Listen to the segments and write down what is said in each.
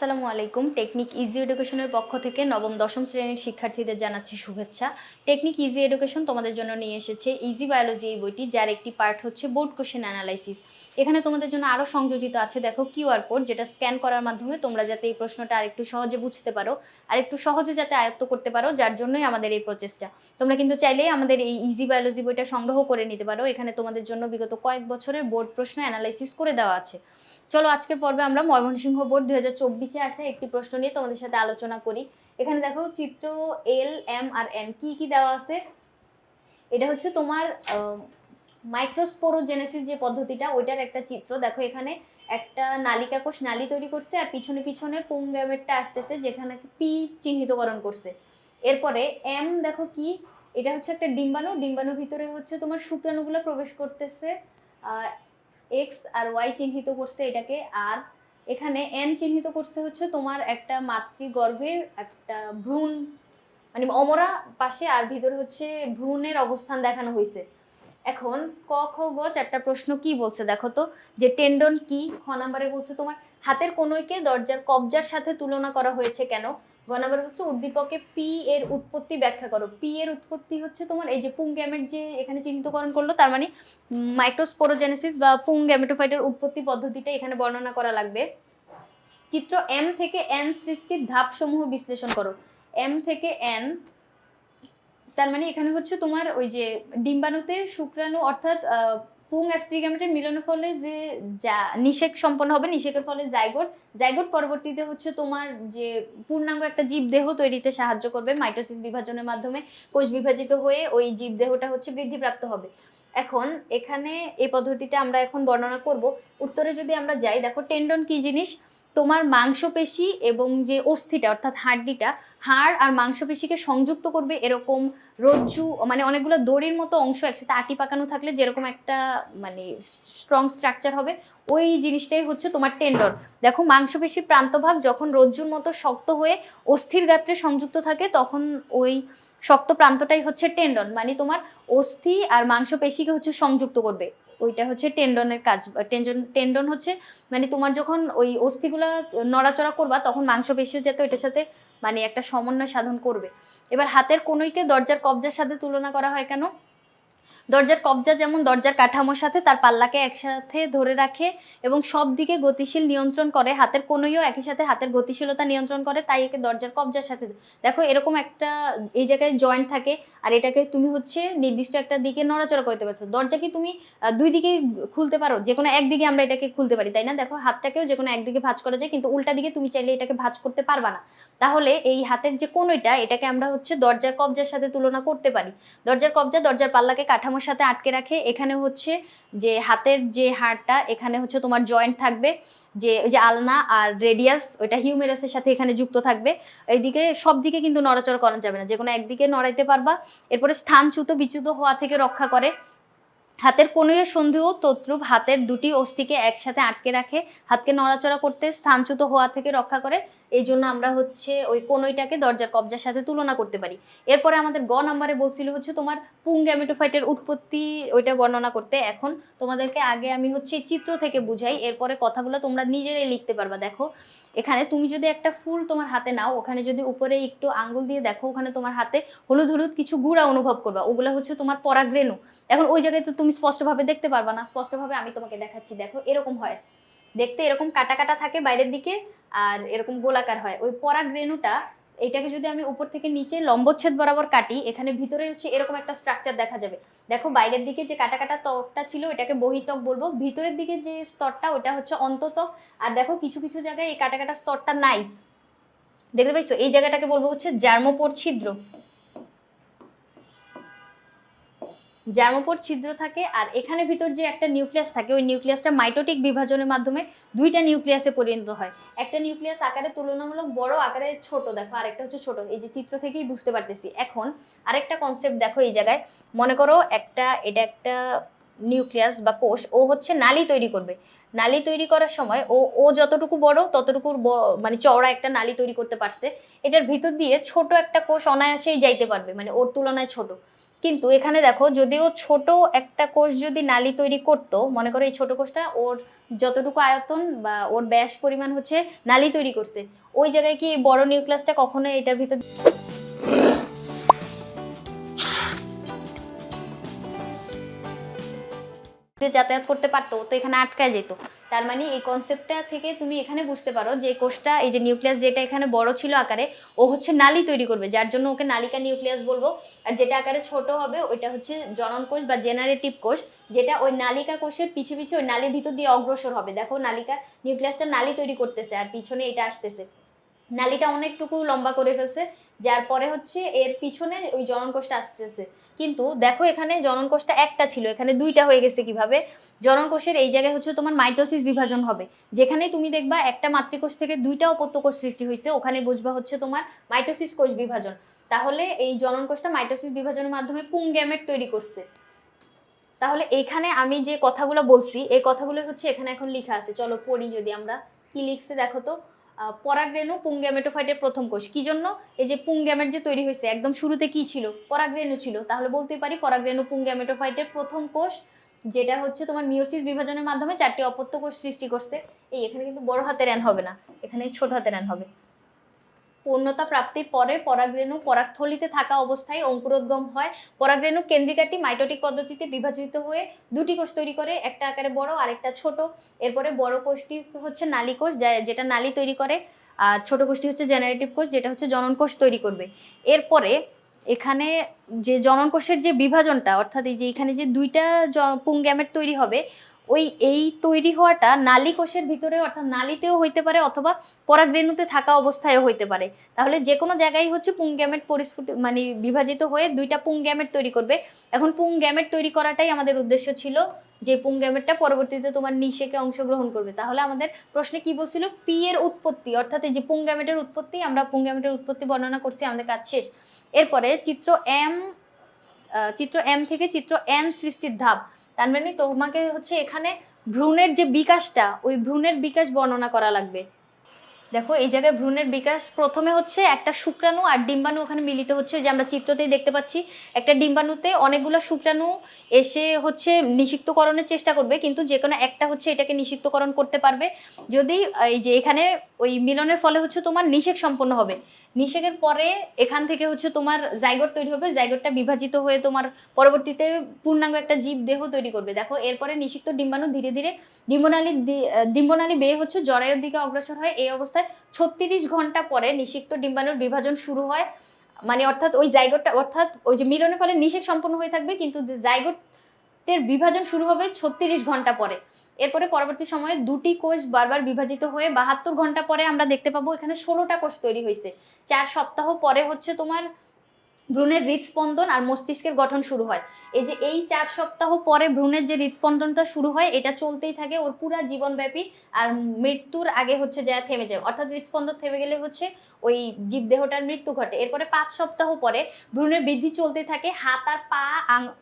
আসসালামু আলাইকুম। Technique easy এডুকেশনের পক্ষ থেকে নবম, দশম শ্রেণির শিক্ষার্থীদের জানাচ্ছি শুভেচ্ছা। টেকনিক ইজি এডুকেশন তোমাদের জন্য নিয়ে এসেছে ইজি বায়োলজি এই বইটি, যার একটি পার্ট হচ্ছে বোর্ড কোশ্চেন অ্যানালাইসিস। এখানে তোমাদের জন্য আরও সংযোজিত আছে, দেখো কিউআর কোড, যেটা স্ক্যান করার মাধ্যমে তোমরা যাতে এই প্রশ্নটা আরেকটু সহজে বুঝতে পারো আর একটু সহজে যাতে আয়ত্ত করতে পারো, যার জন্যই আমাদের এই প্রচেষ্টা। তোমরা কিন্তু চাইলেই আমাদের এই ইজি বায়োলজি বইটা সংগ্রহ করে নিতে পারো। এখানে তোমাদের জন্য বিগত কয়েক বছরের বোর্ড প্রশ্ন অ্যানালাইসিস করে দেওয়া আছে। চলো আজকের পর্বে আমরা ময়মনসিংহ বোর্ড দুই হাজার চব্বিশে আসা একটি প্রশ্ন নিয়ে তোমাদের সাথে আলোচনা করি। এখানে দেখো চিত্র এল এম আর এন কি কি দেওয়া আছে? এটা হচ্ছে তোমার মাইক্রোস্পোরোজেনেসিস যে পদ্ধতিটা, ওইটার একটা চিত্র। দেখো এখানে একটা নালিকা কোষ নালী তৈরি করছে আর পিছনে পিছনে পুংগ্যামেটটা আসতেছে যেখানে পি চিহ্নিতকরণ করছে। এরপরে এম দেখো কি, এটা হচ্ছে একটা ডিম্বাণু। ডিম্বাণুর ভিতরে হচ্ছে তোমার শুক্রাণুগুলো প্রবেশ করতেছে। এক্স আর ওয়াই চিহ্নিত করছে এটাকে, আর এখানে এন চিহ্নিত করছে হচ্ছে তোমার একটা মাতৃগর্ভে একটা ভ্রূণ মানে অমরা পাশে আর ভিতরে হচ্ছে ভ্রূণের অবস্থান দেখানো হয়েছে। এখন ক, খ, গ চারটা প্রশ্ন কি বলছে দেখো তো? যে টেন্ডন কি? খ নাম্বারে বলছে তোমার হাতের কোনোইকে দরজার কবজার সাথে তুলনা করা হয়েছে কেন? গ নাম্বারে হচ্ছে উদ্দীপকে পি এর উৎপত্তি ব্যাখ্যা করো। পি এর উৎপত্তি হচ্ছে তোমার এই যে পুং গ্যামেট যে এখানে চিহ্নিতকরণ করল, তার মানে মাইক্রোস্পোরোজেনেসিস বা পুং গ্যামেটোফাইটের উৎপত্তি পদ্ধতিটা এখানে বর্ণনা করা লাগবে। চিত্র এম থেকে এন সৃষ্টির ধাপসমূহ বিশ্লেষণ করো। এম থেকে এন তার মানে এখানে হচ্ছে তোমার ওই যে ডিম্বাণুতে শুক্রাণু অর্থাৎ পুং আর স্ত্রী গ্যামেটের মিলনের ফলে যে যা নিষেক সম্পন্ন হবে, নিষেকের ফলে জাইগোট জাইগোট পরবর্তীতে হচ্ছে তোমার যে পূর্ণাঙ্গ একটা জীব দেহ তৈরিতে সাহায্য করবে, মাইটোসিস বিভাজনের মাধ্যমে কোষ বিভাজিত হয়ে ওই জীব দেহটা হচ্ছে বৃদ্ধিপ্রাপ্ত হবে। এখন এখানে এই পদ্ধতিটা আমরা এখন বর্ণনা করব। উত্তরে যদি আমরা যাই, দেখো টেন্ডন কি জিনিস? তোমার মাংসপেশি এবং যে অস্থিটা, অর্থাৎ হাড্ডিটা, হাড় আর মাংসপেশিকে সংযুক্ত করবে এরকম রজ্জু মানে অনেকগুলো দড়ির মতো অংশ একসাথে আটি পাকানো থাকলে যেরকম একটা মানে স্ট্রং স্ট্রাকচার হবে, ওই জিনিসটাই হচ্ছে তোমার টেন্ডন দেখো, মাংসপেশির প্রান্তভাগ যখন রজ্জুর মতো শক্ত হয়ে অস্থির গাত্রে সংযুক্ত থাকে, তখন ওই শক্ত প্রান্তটাই হচ্ছে টেন্ডন মানে তোমার অস্থি আর মাংসপেশিকে হচ্ছে সংযুক্ত করবে। ওইটা হচ্ছে টেন্ডনের কাজ টেন্ডন টেন্ডন হচ্ছে মানে তোমার যখন ওই অস্থিগুলো নড়াচড়া করবা তখন মাংস মাংসপেশিও যেত ওইটার সাথে মানে একটা সমন্বয় সাধন করবে। এবার হাতের কোনোইকে দরজার কবজার সাথে তুলনা করা হয় কেন? দরজার কবজা যেমন দরজার কাঠামোর সাথে তার পাল্লাকে একসাথে ধরে রাখে এবং সব দিকে গতিশীল নিয়ন্ত্রণ করে, হাতের কোনোইও একই সাথে হাতের গতিশীলতা নিয়ন্ত্রণ করে, তাই একে দরজার কবজার সাথে দেখো এরকম একটা এই জায়গায় জয়েন্ট থাকে আর এটাকে তুমি হচ্ছে নির্দিষ্ট একটা দিকে নড়াচড়া করতে পারছ। দরজা কি তুমি দুই দিকে খুলতে পারো? যে কোনো একদিকে আমরা এটাকে খুলতে পারি, তাই না? দেখো হাতটাকেও যে কোনো একদিকে ভাঁজ করা যায়, কিন্তু উল্টা দিকে তুমি চাইলে এটাকে ভাঁজ করতে পারবা না। তাহলে এই হাতের যে কোনোটা এটাকে আমরা হচ্ছে দরজার কবজার সাথে তুলনা করতে পারি। দরজার কবজা দরজার পাল্লাকে কাঠামোর সাথে আটকে রাখে। এখানে হচ্ছে যে হাতের যে হাড়টা, এখানে হচ্ছে তোমার জয়েন্ট থাকবে, যে ওই যে আলনা আর রেডিয়াস ওইটা হিউমেরাসের সাথে এখানে যুক্ত থাকবে। এইদিকে সব দিকে কিন্তু নড়াচড়া করা যাবে না। যে কোনো একদিকে নড়াইতে পারবা। এরপরে স্থানচ্যুত বিচ্যুত হওয়া থেকে রক্ষা করে। হাতের কোণীয় সন্ধিও তদ্রূপ হাতের দুটি অস্থিকে একসাথে আটকে রাখে, হাতকে নড়াচড়া করতে স্থানচ্যুত হওয়া থেকে রক্ষা করে। এই জন্য আমরা হচ্ছে ওই কোনোইটাকে দরজার কবজার সাথে তুলনা করতে পারি। এরপরে আমাদের গ নাম্বারে বলছিল হচ্ছে তোমার পুং গ্যামেটোফাইটের উৎপত্তি, ওইটা বর্ণনা করতে। এখন তোমাদেরকে আগে আমি হচ্ছে চিত্র থেকে বুঝাই, এরপরে কথাগুলো তোমরা নিজেরাই লিখতে পারবা। দেখো, এখানে তুমি যদি একটা ফুল তোমার হাতে নাও, ওখানে যদি উপরে একটু আঙ্গুল দিয়ে দেখো, ওখানে তোমার হাতে হলুদ হলুদ কিছু গুঁড়া অনুভব করবা। ওগুলো হচ্ছে তোমার পরাগরেণু। এখন ওই জায়গায় তো তুমি স্পষ্টভাবে দেখতে পারবা না, স্পষ্টভাবে আমি তোমাকে দেখাচ্ছি, দেখো, এরকম হয়। দেখতে এরকম কাটা কাটা থাকে বাইরের দিকে, আর এরকম গোলাকার হয়। ওই পরাগ রেণুটা এইটাকে যদি আমি উপর থেকে নিচে লম্বচ্ছেদ বরাবর কাটি, এখানে ভিতরে হচ্ছে এরকম একটা স্ট্রাকচার দেখা যাবে। দেখো, বাইরের দিকে যে কাটা কাটা ত্বকটা ছিল, এটাকে বহিতক বলব, ভিতরের দিকে যে স্তরটা, ওটা হচ্ছে অন্ততক। আর দেখো, কিছু কিছু জায়গায় এই কাটা কাটা স্তরটা নাই। দেখতে পাইছো? এই জায়গাটাকে বলব হচ্ছে জার্মোপোর ছিদ্র জার্মোপোর ছিদ্র থাকে আর এখানে ভিতর যে একটা নিউক্লিয়াস থাকে, ওই নিউক্লিয়াসটা মাইটোটিক বিভাজনের মাধ্যমে দুইটা নিউক্লিয়াসে পরিণত হয়। একটা নিউক্লিয়াস আকারে তুলনামূলক বড়, আকারে ছোট, দেখো আরেকটা হচ্ছে ছোট, এই যে চিত্র থেকেই বুঝতে পারতেছি। এখন আরেকটা কনসেপ্ট দেখো এই জায়গায়, মনে করো একটা, এটা একটা নিউক্লিয়াস বা কোষ, ও হচ্ছে নালি তৈরি করবে। নালি তৈরি করার সময় ও ও যতটুকু বড় ততটুকু মানে চওড়া একটা নালি তৈরি করতে পারছে। এটার ভিতর দিয়ে ছোট একটা কোষ অনায়াসেই যাইতে পারবে মানে ওর তুলনায় ছোট। কিন্তু এখানে দেখো যদিও ছোট একটা কোষ যদি নালি তৈরি করতো, মনে করো এই ছোট কোষটা ওর যতটুকু আয়তন বা ওর ব্যাস পরিমাণ হচ্ছে নালী তৈরি করছে, ওই জায়গায় কি বড় নিউক্লিয়াসটা কখনো এটার ভিতর যাতায়াত করতে পারতো তো এখানে আটকায় যেত। তার মানে এই কনসেপ্টটা থেকে তুমি এখানে বুঝতে পারো যে কোষটা, এই যে নিউক্লিয়াস যেটা এখানে বড় ছিল আকারে, ও হচ্ছে নালী তৈরি করবে, যার জন্য ওকে নালিকা নিউক্লিয়াস বলব। আর যেটা আকারে ছোট হবে, ওইটা হচ্ছে জনন কোষ বা জেনারেটিভ কোষ, যেটা ওই নালিকা কোষের পিছে পিছে ওই নালীর ভিতর দিয়ে অগ্রসর হবে। দেখো নালিকা নিউক্লিয়াসটা নালী তৈরি করতেছে, আর পিছনে এটা আসতেছে। নালীটা অনেকটুকু লম্বা করে ফেলছে, যার পরে হচ্ছে এর পিছনে ওই জনন কোষটা আসতেছে। কিন্তু দেখো এখানে জনন কোষটা একটা ছিল, এখানে দুইটা হয়ে গেছে কীভাবে? জনন কোষের এই জায়গায় হচ্ছে তোমার মাইটোসিস বিভাজন হবে। যেখানে তুমি দেখবা একটা মাতৃকোষ থেকে দুইটা অপত্য কোষ সৃষ্টি হয়েছে ওখানে বুঝবা হচ্ছে তোমার মাইটোসিস কোষ বিভাজন। তাহলে এই জনন কোষটা মাইটোসিস বিভাজনের মাধ্যমে পুং গ্যামেট তৈরি করছে। তাহলে এখানে আমি যে কথাগুলো বলছি, এই কথাগুলো হচ্ছে এখানে এখন লেখা আছে। চলো পড়ি যদি আমরা। কি লিখছে দেখো তো? পরাগরেণু পুংগ্যামেটোফাইটের প্রথম কোষ। কি জন্য? এই যে পুংগ্যামেট যে তৈরি হয়েছে, একদম শুরুতে কি ছিল? পরাগরেণু ছিল। তাহলে বলতে পারি পরাগরেণু পুংগ্যামেটোফাইটের প্রথম কোষ, যেটা হচ্ছে তোমার মিওসিস বিভাজনের মাধ্যমে চারটি অপত্য কোষ সৃষ্টি করছে। এই এখানে কিন্তু বড় হাতে র্যান হবে না, এখানে ছোট হাতে র্যান হবে। পূর্ণতা প্রাপ্তির পরে পরাগরেণু পরাগথলিতে থাকা অবস্থায় অঙ্কুরোদ্গম হয়। পরাগরেণু কেন্দ্রিকাটি মাইটোটিক পদ্ধতিতে বিভাজিত হয়ে দুটি কোষ তৈরি করে, একটা আকারে বড়, আরেকটা ছোট। এরপরে বড় কোষটি হচ্ছে নালী কোষ যেটা নালী তৈরি করে, আর ছোট কোষটি হচ্ছে জেনারেটিভ কোষ, যেটা হচ্ছে জনন কোষ তৈরি করবে। এরপরে এখানে যে জনন কোষের যে বিভাজনটা, অর্থাৎ এই যে এখানে যে দুইটা জ- পুংগ্যামেট তৈরি হবে ওই এই তৈরি হওয়াটা নালী কোষের ভিতরে, অর্থাৎ নালীতেও হইতে পারে অথবা পরাগরেণুতে থাকা অবস্থায়ও হইতে পারে। তাহলে যে কোনো জায়গায় হচ্ছে পুংগ্যামেট পরিস্ফুট মানে বিভাজিত হয়ে দুইটা পুংগ্যামেট তৈরি করবে। এখন পুংগ্যামেট তৈরি করাটাই আমাদের উদ্দেশ্য ছিল যে পুংগ্যামেটটা পরবর্তীতে তোমার নিষেকে অংশগ্রহণ করবে। তাহলে আমাদের প্রশ্নে কি বলছিল? পি এর উৎপত্তি, অর্থাৎ এই যে পুংগ্যামেটের উৎপত্তি, আমরা পুংগ্যামেটের উৎপত্তি বর্ণনা করছি, আমাদের কাজ শেষ। এরপরে চিত্র এম চিত্র এম থেকে চিত্র এন সৃষ্টির ধাপ। তার মানে তোমাকে হচ্ছে এখানে ভ্রূণের যে বিকাশটা ওই ভ্রূণের বিকাশ বর্ণনা করা লাগবে। দেখো, এই জায়গায় ভ্রূণের বিকাশ প্রথমে হচ্ছে একটা শুক্রাণু আর ডিম্বাণু ওখানে মিলিত হচ্ছে। যে আমরা চিত্রতেই দেখতে পাচ্ছি, একটা ডিম্বাণুতে অনেকগুলো শুক্রাণু এসে হচ্ছে নিষিক্তকরণের চেষ্টা করবে, কিন্তু যে কোনো একটা হচ্ছে এটাকে নিষিক্তকরণ করতে পারবে। যদি, এই যে এখানে ওই মিলনের ফলে হচ্ছে তোমার নিষেক সম্পন্ন হবে। নিষেকের পরে এখান থেকে হচ্ছে তোমার জাইগোট তৈরি হবে, জাইগোটটা বিভাজিত হয়ে তোমার পরবর্তীতে পূর্ণাঙ্গ একটা জীব দেহ তৈরি করবে। দেখো, এরপরে নিষিক্ত ডিম্বাণু ধীরে ধীরে ডিম্বনালী ডিম্বনালী বেয়ে হচ্ছে জরায়ুর দিকে অগ্রসর হয় এই অবস্থায় ছত্রিশ ঘণ্টা পরে নিষিক্ত ডিম্বাণুর বিভাজন শুরু হয়। মানে অর্থাৎ ওই জাইগোটটা অর্থাৎ ওই যে মিলনের ফলে নিষেক সম্পন্ন হয়ে থাকবে, কিন্তু যে জাইগোটের বিভাজন শুরু হবে ছত্রিশ ঘণ্টা পরে। এরপরে পরবর্তী সময়ে দুটি কোষ বারবার বিভাজিত হয়ে বাহাত্তর ঘণ্টা পরে আমরা দেখতে পাবো এখানে ষোলোটা কোষ তৈরি হয়েছে। চার সপ্তাহ পরে হচ্ছে তোমার ভ্রূণের হৃদস্পন্দন আর মস্তিষ্কের গঠন শুরু হয়। এই যে এই চার সপ্তাহ পরে ভ্রূণের যে হৃদস্পন্দনটা শুরু হয়, এটা চলতেই থাকে ওর পুরো জীবনব্যাপী আর মৃত্যুর আগে হচ্ছে যা থেমে যায়। অর্থাৎ হৃদস্পন্দন থেমে গেলে হচ্ছে ওই জীবদেহটার মৃত্যু ঘটে। এরপরে পাঁচ সপ্তাহ পরে ভ্রূণের বৃদ্ধি চলতে থাকে। হাত আর পা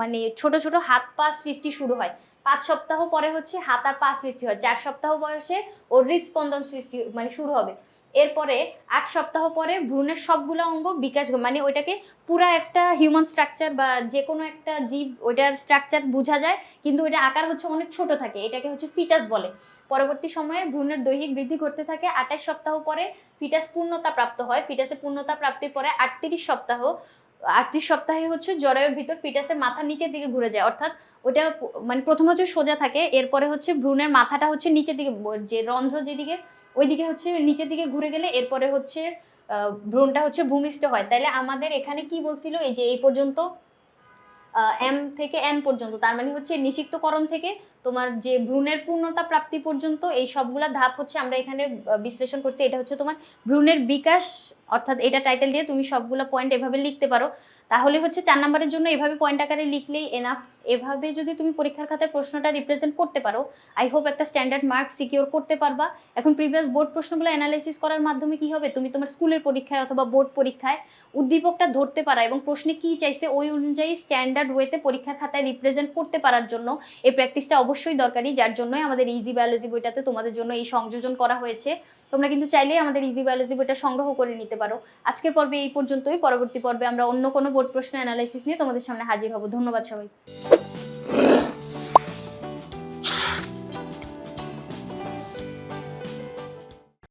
মানে ছোট ছোট হাত পা সৃষ্টি শুরু হয়। পাঁচ সপ্তাহ পরে হচ্ছে হাত পা সৃষ্টি হয়। চার সপ্তাহ বয়সে ওর হৃদস্পন্দন সৃষ্টি মানে শুরু হবে। এরপরে আট সপ্তাহ পরে ভ্রূণের সবগুলো অঙ্গ বিকাশ মানে ওইটাকে পুরা একটা হিউম্যান স্ট্রাকচার বা যে কোনো একটা জীব ওইটার স্ট্রাকচার বোঝা যায়, কিন্তু ওইটা আকার হচ্ছে অনেক ছোট থাকে। এটাকে হচ্ছে ফিটাস বলে। পরবর্তী সময়ে ভ্রূণের দৈহিক বৃদ্ধি ঘটতে থাকে। আঠাশ সপ্তাহ পরে ফিটাস পূর্ণতা প্রাপ্ত হয়। ফিটাসে পূর্ণতা প্রাপ্তির পরে আটত্রিশ সপ্তাহ আটত্রিশ সপ্তাহে হচ্ছে জরায়ুর ভিতর ফিটাসের মাথা নিচের দিকে ঘুরে যায়। অর্থাৎ ওটা মানে প্রথম হচ্ছে সোজা থাকে, এরপরে হচ্ছে ভ্রূণের মাথাটা হচ্ছে নিচের দিকে যে রন্ধ্র যেদিকে, ওইদিকে হচ্ছে নিচের দিকে ঘুরে গেলে এরপরে হচ্ছে ভ্রূণটা হচ্ছে ভূমিষ্ঠ হয়। তাহলে আমাদের এখানে কি বলছিল? এই যে এই পর্যন্ত এম থেকে এন পর্যন্ত, তার মানে হচ্ছে নিষিক্তকরণ থেকে তোমার যে ভ্রূণের পূর্ণতা প্রাপ্তি পর্যন্ত এই সবগুলা ধাপ হচ্ছে আমরা এখানে বিশ্লেষণ করছি। এটা হচ্ছে তোমার ভ্রূণের বিকাশ, অর্থাৎ এটা টাইটেল দিয়ে তুমি সবগুলো পয়েন্ট এভাবে লিখতে পারো। তাহলে হচ্ছে চার নাম্বারের জন্য এভাবে পয়েন্ট আকারে লিখলেই এনাফ এভাবে যদি তুমি পরীক্ষার খাতায় প্রশ্নটা রিপ্রেজেন্ট করতে পারো আই হোপ একটা স্ট্যান্ডার্ড মার্ক সিকিউর করতে পারবা। এখন প্রিভিয়াস বোর্ড প্রশ্নগুলো অ্যানালাইসিস করার মাধ্যমে কি হবে? তুমি তোমার স্কুলের পরীক্ষায় অথবা বোর্ড পরীক্ষায় উদ্দীপকটা ধরতে পারা এবং প্রশ্নে কি চাইছে ওই অনুযায়ী স্ট্যান্ডার্ড ওয়েতে পরীক্ষার খাতায় রিপ্রেজেন্ট করতে পারার জন্য এই প্র্যাকটিসটা অবশ্যই দরকারি, যার জন্যই আমাদের ইজি বায়োলজি বইটাতে তোমাদের জন্য এই সংযোজন করা হয়েছে। তোমরা কিন্তু চাইলেই আমাদের ইজি বায়োলজি বইটা সংগ্রহ করে নিতে পারো। আজকের পর্বে এই পর্যন্তই। পরবর্তী পর্বে আমরা অন্য কোনো বোর্ড প্রশ্ন অ্যানালাইসিস নিয়ে তোমাদের সামনে হাজির হব। ধন্যবাদ সবাই